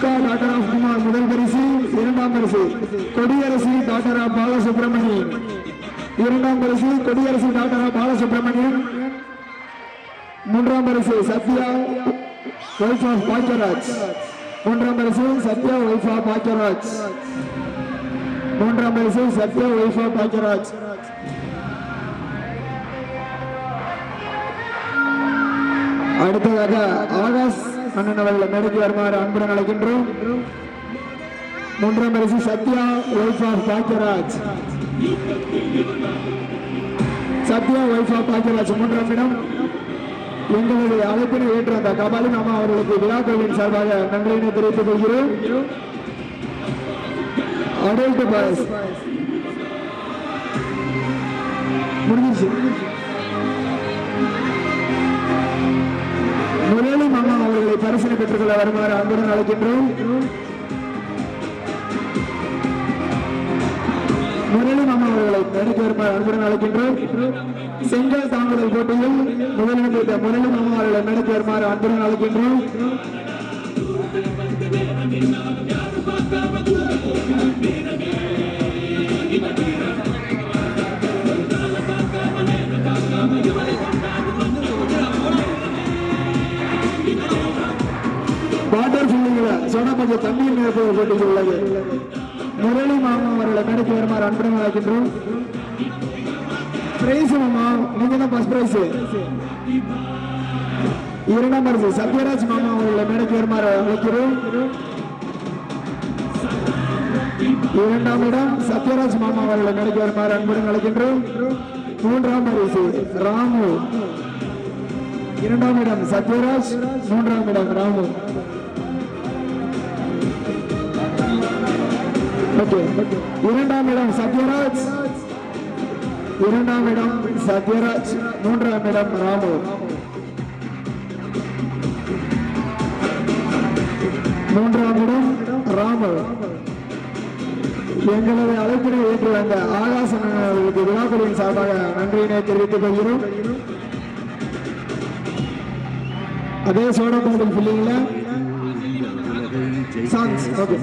Durga doctor of Kumar முதல் பரிசு இரண்டாம் பரிசு கொடியரசு டாக்டர் ஆஃப் பாலசுப்ரமணியன் இரண்டாம் பரிசு கொடியரசு டாக்டர் ஆஃப் பாலசுப்ரமணியன் மூன்றாம் பரிசு சத்யா ஒய்ஃப் ஆஃப் பாக்கியராஜ். மூன்றாம் பரிசு சத்யா ஒய்ஃப் ஆஃப் பாக்கியராஜ். மூன்றாம் பரிசு சத்யா ஒய்ஃப் ஆஃப் பாக்கியராஜ். அடுத்ததாக ஆகாஷ் அண்ணன் அவர்களை மேடைக்கு வருமாறு அன்புடன் அழைக்கின்றோம். மூன்றாம் பரிசு Sathya wife of Bhagyaraj. Sathya wife of Bhagyaraj மூன்றாம் இடம். எங்களுடைய அழைப்பினை ஏற்ற அந்த கபாலி நாம அவர்களுக்கு விழா கோவிலின் சார்பாக நன்றியினை தெரிவித்துக் கொள்கிறோம். அடல்ட் பாஸ் முடிஞ்சிருச்சு. தரிசனம் பெற்றுக்கொள்ள வருமாறு அன்புடன் அழைக்கின்றோம். முரளி மாமா அவர்களை மேடைக்கு வருமாறு அன்புடன் அழைக்கின்றோம். செங்கல் தாங்குதல் போட்டியில் முதலிடம் பெற்ற முரளி மாமா அவர்களை மேடைக்கு வருமாறு அன்புடன் அழைக்கின்றோம். தண்ணீர் நிரப்புவது போட்டிக்கு உள்ளது முரளி மாமா அவர்களை மேடைக்கு வருமாறு அன்புடன் அழைக்கின்றோம் பிரைஸ் மாமா நீங்க தான் ஃபர்ஸ்ட் பிரைஸ் இரண்டாம் பரிசு சத்யராஜ் மாமா அவர்களை மேடைக்கு வருமாறு அழைக்கிறோம் இரண்டாம் இடம் சத்யராஜ் மாமா அவர்களை மேடைக்கு வருமாறு அன்புடன் அழைக்கின்றோம் மூன்றாம் பரிசு ராமு இரண்டாம் இடம் சத்யராஜ் மூன்றாம் இடம் ராமு. இரண்டாம் இடம் சத்யராஜ். இரண்டாம் இடம் சத்யராஜ். மூன்றாம் இடம் ராமு. மூன்றாம் இடம் ராமு. எங்களது அழைப்பினை ஏற்று வந்த ஆகாசன் அவர்களுக்கு விழாக்குழுவின் சார்பாக நன்றியினை தெரிவித்துக் கொள்கிறோம். அதே சோடா பாட்டில் பிள்ளைங்கள? Songs okay.